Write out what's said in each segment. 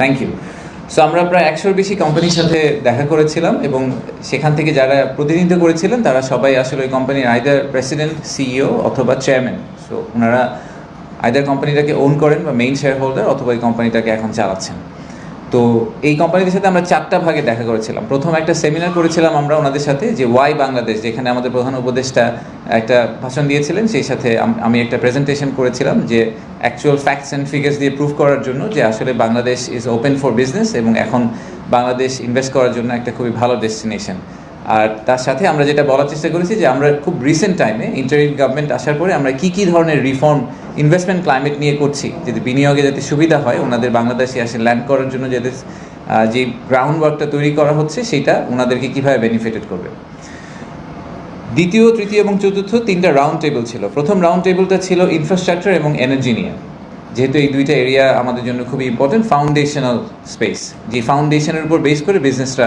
Thank you so আমরা প্রায় একশোর বেশি কোম্পানির সাথে দেখা করেছিলাম এবং সেখান থেকে যারা প্রতিনিধিত্ব করেছিলেন, তারা সবাই আসলে ওই কোম্পানির আইদার প্রেসিডেন্ট সিইও অথবা চেয়ারম্যান সো ওনারা আইদার কোম্পানিটাকে ওন করেন বা মেইন শেয়ার হোল্ডার অথবা এই কোম্পানিটাকে এখন চালাচ্ছেন। তো এই কোম্পানিদের সাথে আমরা চারটা ভাগে দেখা করেছিলাম। প্রথম একটা সেমিনার করেছিলাম আমরা ওনাদের সাথে যে ওয়াই বাংলাদেশ যেখানে আমাদের প্রধান উপদেষ্টা একটা ভাষণ দিয়েছিলেন, সেই সাথে আমি একটা প্রেজেন্টেশন করেছিলাম যে অ্যাকচুয়াল ফ্যাক্টস অ্যান্ড ফিগার্স দিয়ে প্রুভ করার জন্য যে আসলে Bangladesh is open for business এবং এখন বাংলাদেশ ইনভেস্ট করার জন্য একটা খুবই ভালো ডেস্টিনেশন আর তার সাথে আমরা যেটা বলার চেষ্টা করেছি যে আমরা খুব রিসেন্ট টাইমে ইন্টারিম গভর্নমেন্ট আসার পরে আমরা কি কি ধরনের রিফর্ম ইনভেস্টমেন্ট ক্লাইমেট নিয়ে করছি, যদি বিনিয়োগে যাতে সুবিধা হয়, ওনাদের বাংলাদেশে আসে ল্যান্ড করার জন্য যাতে যে গ্রাউন্ড ওয়ার্কটা তৈরি করা হচ্ছে, সেটা ওনাদেরকে কীভাবে বেনিফিটেড করবে। দ্বিতীয়, তৃতীয় এবং চতুর্থ তিনটা রাউন্ড টেবিল ছিল। প্রথম রাউন্ড টেবিলটা ছিল ইনফ্রাস্ট্রাকচার এবং এনার্জি নিয়ে। যেহেতু এই দুইটা এরিয়া আমাদের জন্য খুবই ইম্পর্টেন্ট ফাউন্ডেশনাল স্পেস যে ফাউন্ডেশনের উপর বেস করে বিজনেসটা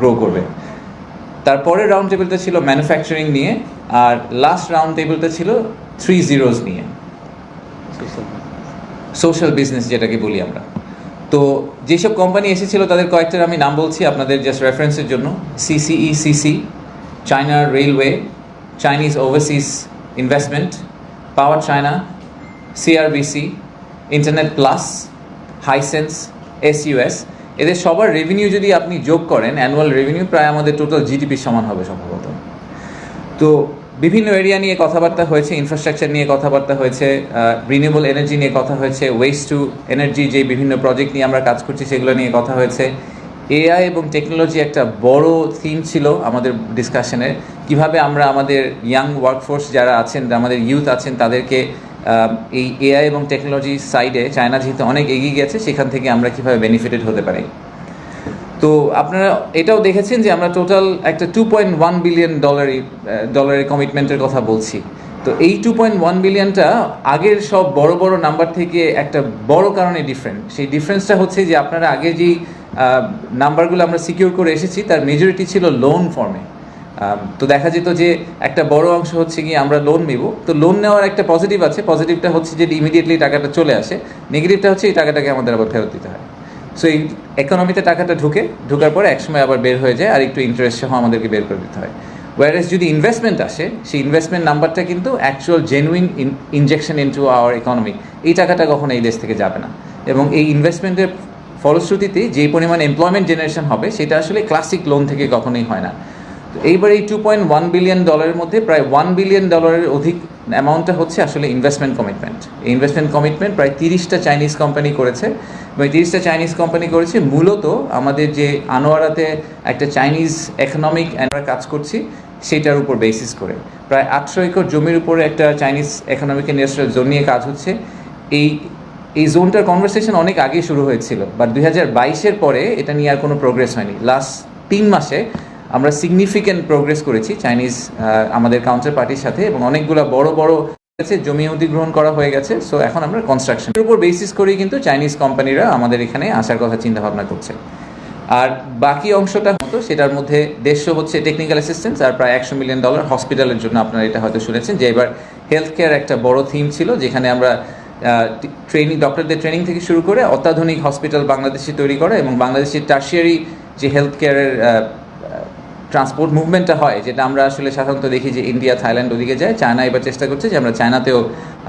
গ্রো করবে। তারপরের রাউন্ড টেবিলটা ছিল ম্যানুফ্যাকচারিং নিয়ে আর লাস্ট রাউন্ড টেবিলটা ছিল থ্রি জিরোজ নিয়ে। সোশ্যাল বিজনেস যেটাকে বলি আমরা। তো যেসব কোম্পানি এসেছিল তাদের কয়েকটার আমি নাম বলছি আপনাদের জাস্ট রেফারেন্সের জন্য। CCE CC China railway Chinese overseas investment power China CRBC internet plus Hisense S SUS এদের সবার রেভিনিউ যদি আপনি যোগ করেন অ্যানুয়াল রেভিনিউ প্রায় আমাদের টোটাল জিডিপির সমান হবে সম্ভবত। তো বিভিন্ন এরিয়া নিয়ে কথাবার্তা হয়েছে ইনফ্রাস্ট্রাকচার নিয়ে কথাবার্তা হয়েছে রিনিউবল এনার্জি নিয়ে কথা হয়েছে ওয়েস্ট টু এনার্জি যে বিভিন্ন প্রজেক্ট নিয়ে আমরা কাজ করছি সেগুলো নিয়ে কথা হয়েছে। এআই এবং টেকনোলজি একটা বড় থিম ছিল আমাদের ডিসকাশনের কীভাবে আমরা আমাদের ইয়াং ওয়ার্কফোর্স যারা আছেন, আমাদের ইউথ আছেন, তাদেরকে এই এআই এবং টেকনোলজি সাইডে চায়না যেহেতু অনেক এগিয়ে গেছে, সেখান থেকে আমরা কীভাবে বেনিফিটেড হতে পারি? তো আপনারা এটাও দেখেছেন যে আমরা টোটাল একটা টু পয়েন্ট ওয়ান বিলিয়ন ডলারই ডলারের কমিটমেন্টের কথা বলছি। তো এই টু পয়েন্ট ওয়ান বিলিয়নটা আগের সব বড় বড় নাম্বার থেকে একটা বড় কারণে ডিফারেন্ট সেই ডিফারেন্সটা হচ্ছে যে আপনারা আগে যেই নাম্বারগুলো আমরা সিকিউর করে এসেছি, তার মেজরিটি ছিল লোন ফর্মে তো দেখা যেত যে একটা বড় অংশ হচ্ছে কি আমরা লোন নেব। তো লোন নেওয়ার একটা পজিটিভ আছে। পজিটিভটা হচ্ছে যে ইমিডিয়েটলি টাকাটা চলে আসে। নেগেটিভটা হচ্ছে এই টাকাটাকে আমাদের আবার ফেরত দিতে হয়। সো এই ইকোনমিতে টাকাটা ঢুকে, ঢোকার পরে একসময় আবার বের হয়ে যায় আর একটু ইন্টারেস্ট সহ আমাদেরকে বের করে দিতে হয়। ওয়ারেস যদি ইনভেস্টমেন্ট আসে, সেই ইনভেস্টমেন্ট নাম্বারটা কিন্তু actual genuine injection into our economy এই টাকাটা কখনো এই দেশ থেকে যাবে না। এবং এই ইনভেস্টমেন্টের ফলশ্রুতিতে যে পরিমাণ এমপ্লয়মেন্ট জেনারেশন হবে, সেটা আসলে ক্লাসিক লোন থেকে কখনোই হয় না। এইবার এই টু পয়েন্ট ওয়ান বিলিয়ন ডলারের মধ্যে প্রায় ওয়ান বিলিয়ন ডলারের অধিক অ্যামাউন্টটা হচ্ছে আসলে ইনভেস্টমেন্ট কমিটমেন্ট এই ইনভেস্টমেন্ট কমিটমেন্ট প্রায় তিরিশটা চাইনিজ কোম্পানি করেছে। এবং তিরিশটা চাইনিজ কোম্পানি করেছে মূলত আমাদের যে আনোয়ারাতে একটা চাইনিজ একোনমিক আমরা কাজ করছি, সেটার উপর বেসিস করে। প্রায় আটশো একর জমির উপরে একটা চাইনিজ একোনমিক ইন্ডাস্ট্রিয়াল জোন নিয়ে কাজ হচ্ছে। এই এই জোনটার কনভারসেশন অনেক আগে শুরু হয়েছিল বাট দুই হাজার বাইশের পরে এটা নিয়ে আর কোনো প্রোগ্রেস হয়নি। লাস্ট তিন মাসে আমরা সিগনিফিক্যান্ট প্রোগ্রেস করেছি চাইনিজ আমাদের কাউন্টার পার্টির সাথে এবং অনেকগুলো বড় বড় গেছে জমি অধিগ্রহণ করা হয়ে গেছে সো এখন আমরা কনস্ট্রাকশনের উপর বেসিস করেই কিন্তু চাইনিজ কোম্পানিরা আমাদের এখানে আসার কথা চিন্তা ভাবনা করছে। আর বাকি অংশটা মতো সেটার মধ্যে দেড়শো হচ্ছে টেকনিক্যাল অ্যাসিস্ট্যান্স আর প্রায় একশো মিলিয়ন ডলার হসপিটালের জন্য আপনারা এটা হয়তো শুনেছেন যে এবার হেলথ কেয়ার একটা বড় থিম ছিল, যেখানে আমরা ট্রেনিং ডক্টরদের ট্রেনিং থেকে শুরু করে অত্যাধুনিক হসপিটাল বাংলাদেশে তৈরি করা এবং বাংলাদেশের টার্সিয়ারি যে হেলথ কেয়ারের ট্রান্সপোর্ট মুভমেন্টটা হয়, যেটা আমরা আসলে সাধারণত দেখি যে ইন্ডিয়া, থাইল্যান্ড ওদিকে যায়। চায়না এবার চেষ্টা করছে যে আমরা চায়নাতেও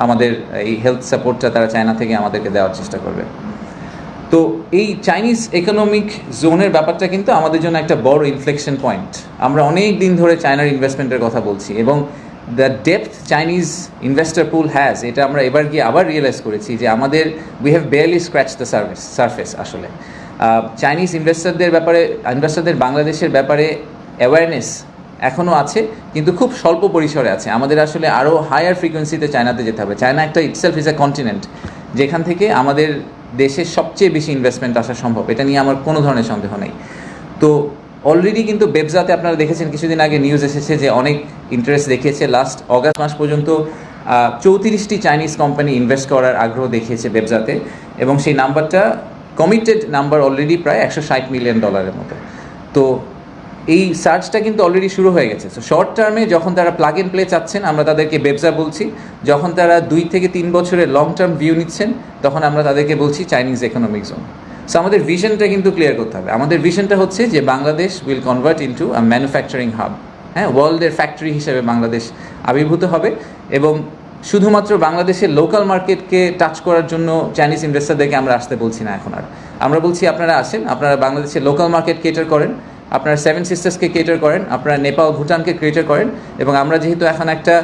আমাদের এই হেলথ সাপোর্টটা তারা চায়না থেকে আমাদেরকে দেওয়ার চেষ্টা করবে। তো এই চাইনিজ ইকোনমিক জোনের ব্যাপারটা কিন্তু আমাদের জন্য একটা বড় ইনফ্লেকশন পয়েন্ট আমরা অনেক দিন ধরে চায়নার ইনভেস্টমেন্টের কথা বলছি এবং the depth Chinese investor pool has এটা আমরা এবার গিয়ে আবার রিয়েলাইজ করেছি যে আমাদের we have barely scratch the service surface আসলে। চাইনিজ ইনভেস্টারদের ব্যাপারে ইনভেস্টারদের বাংলাদেশের ব্যাপারে অ্যাওয়ারনেস এখনও আছে, কিন্তু খুব স্বল্প পরিসরে আছে। আমাদের আসলে আরও হায়ার ফ্রিকোয়েন্সিতে চায়নাতে যেতে হবে। চায়না একটা ইটসেলফ ইজ এ কন্টিনেন্ট যেখান থেকে আমাদের দেশের সবচেয়ে বেশি ইনভেস্টমেন্ট আসা সম্ভব। এটা নিয়ে আমার কোনো ধরনের সন্দেহ নেই। তো অলরেডি কিন্তু বেবজাতে আপনারা দেখেছেন, কিছুদিন আগে নিউজ এসেছে যে অনেক ইন্টারেস্ট দেখিয়েছে। লাস্ট অগাস্ট মাস পর্যন্ত চৌত্রিশটি চাইনিজ কোম্পানি ইনভেস্ট করার আগ্রহ দেখিয়েছে বেবজাতে এবং সেই নাম্বারটা কমিটেড নাম্বার অলরেডি প্রায় একশো ষাট মিলিয়ন ডলারের মতো। তো এই সার্চটা কিন্তু অলরেডি শুরু হয়ে গেছে। তো শর্ট টার্মে যখন তারা প্লাগ ইন প্লে চাচ্ছেন, আমরা তাদেরকে বেবজা বলছি। যখন তারা দুই থেকে তিন বছরের লং টার্ম ভিউ নিচ্ছেন, তখন আমরা তাদেরকে বলছি চাইনিজ ইকোনমিক জোন সো আমাদের ভিশনটা কিন্তু ক্লিয়ার করতে হবে। আমাদের ভিশনটা হচ্ছে যে Bangladesh will convert into a manufacturing hub হ্যাঁ ওয়ার্ল্ডের ফ্যাক্টরি হিসেবে বাংলাদেশ আবির্ভূত হবে। এবং শুধুমাত্র বাংলাদেশের লোকাল মার্কেটকে টাচ করার জন্য চাইনিজ ইনভেস্টারদেরকে আমরা আসতে বলছি না এখন আর। আমরা বলছি, আপনারা আসেন, আপনারা বাংলাদেশের লোকাল মার্কেট কেটার করেন। আপনারা সেভেন সিস্টার্সকে কেটার করেন, আপনারা নেপাল ভুটানকে ক্রিয়েটার করেন, এবং আমরা যেহেতু এখন একটা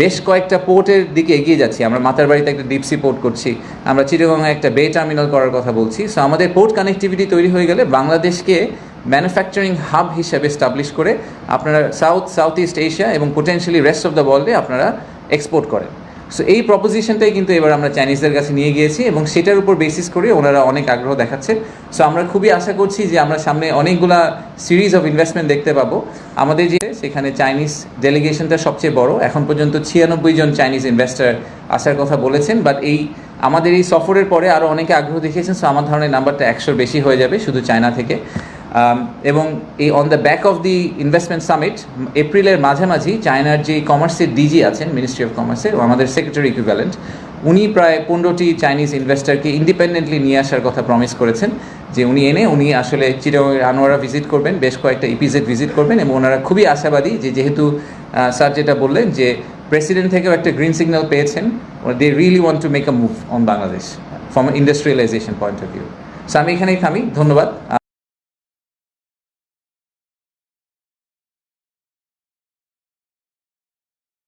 বেশ কয়েকটা পোর্টের দিকে এগিয়ে যাচ্ছি, আমরা মাতার বাড়িতে একটা ডিপসি পোর্ট করছি, আমরা চিটাগংয়ে একটা বে টার্মিনাল করার কথা বলছি সো আমাদের পোর্ট কানেক্টিভিটি তৈরি হয়ে গেলে বাংলাদেশকে ম্যানুফ্যাকচারিং হাব হিসেবে স্টাবলিশ করে আপনারা সাউথ সাউথ ইস্ট এশিয়া এবং পোটেন্সিয়ালি রেস্ট অফ দ্য ওয়ার্ল্ডে আপনারা এক্সপোর্ট করেন। সো এই প্রপোজিশনটাই কিন্তু এবার আমরা চাইনিজদের কাছে নিয়ে গিয়েছি এবং সেটার উপর বেসিস করে ওনারা অনেক আগ্রহ দেখাচ্ছে। সো আমরা খুবই আশা করছি যে আমরা সামনে অনেকগুলা সিরিজ অফ ইনভেস্টমেন্ট দেখতে পাবো। আমাদের যে সেখানে চাইনিজ ডেলিগেশনটা সবচেয়ে বড়। এখন পর্যন্ত ছিয়ানব্বই জন চাইনিজ ইনভেস্টার আসার কথা বলেছেন বাট এই আমাদের এই সফরের পরে আরও অনেকে আগ্রহ দেখিয়েছেন। সো আমার ধরনের নাম্বারটা একশোর বেশি হয়ে যাবে শুধু চায়না থেকে। এবং এই on the back of the investment summit এপ্রিলের মাঝামাঝি চায়নার যে কমার্সের ডিজি আছেন মিনিস্ট্রি অফ কমার্সের আমাদের সেক্রেটারি ইকুইভ্যালেন্ট উনি প্রায় পনেরোটি চাইনিজ ইনভেস্টারকে ইন্ডিপেন্ডেন্টলি নিয়ে আসার কথা প্রমিস করেছেন, যে উনি এনে, উনি আসলে চিরঙের আনোয়ারা ভিজিট করবেন, বেশ কয়েকটা ইপিজেড ভিজিট করবেন, এবং ওনারা খুবই আশাবাদী যে যেহেতু স্যার যেটা বললেন যে প্রেসিডেন্ট থেকেও একটা গ্রিন সিগন্যাল পেয়েছেন they really want to make a move on Bangladesh from industrialisation point of view so আমি এখানেই থামি, ধন্যবাদ।